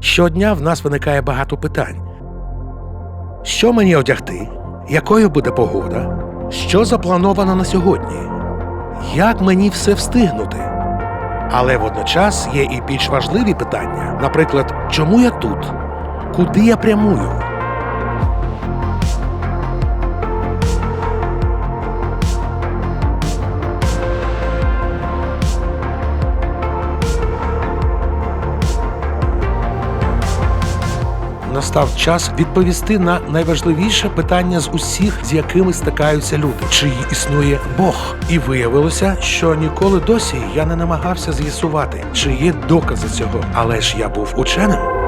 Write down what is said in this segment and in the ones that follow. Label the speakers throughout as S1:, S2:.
S1: Щодня в нас виникає багато питань: що мені одягти? Якою буде погода? Що заплановано на сьогодні? Як мені все встигнути? Але водночас є і більш важливі питання. Наприклад, чому я тут? Куди я прямую? Настав час відповісти на найважливіше питання з усіх, з якими стикаються люди: чи існує Бог? І виявилося, що ніколи досі я не намагався з'ясувати, чи є докази цього, але ж я був ученим.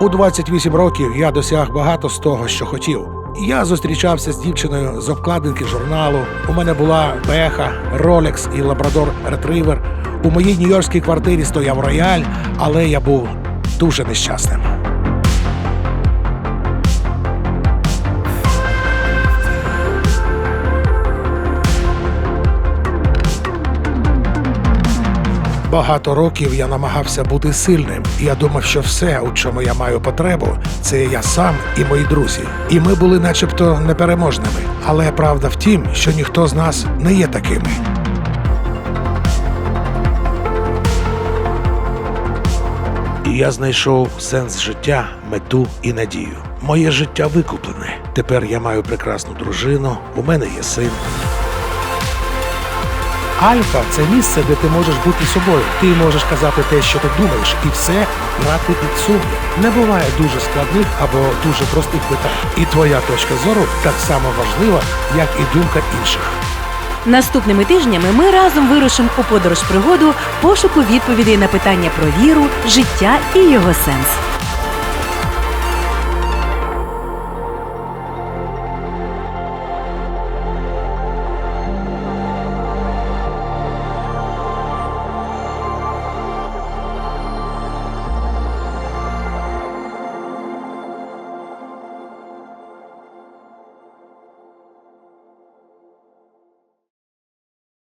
S1: У 28 років я досяг багато з того, що хотів. Я зустрічався з дівчиною з обкладинки журналу. У мене була Беха, Ролекс і Лабрадор Ретривер. У моїй нью-йоркській квартирі стояв рояль, але я був дуже нещасним. Багато років я намагався бути сильним. Я думав, що все, у чому я маю потребу, це я сам і мої друзі. І ми були, начебто, непереможними. Але правда в тім, що ніхто з нас не є такими. І я знайшов сенс життя, мету і надію. Моє життя викуплене. Тепер я маю прекрасну дружину, у мене є син. Альфа це місце, де ти можеш бути собою. Ти можеш казати те, що ти думаєш, і все брати під сумнів. Не буває дуже складних або дуже простих питань. І твоя точка зору так само важлива, як і думка інших.
S2: Наступними тижнями ми разом вирушимо у подорож пригоду пошуку відповідей на питання про віру, життя і його сенс.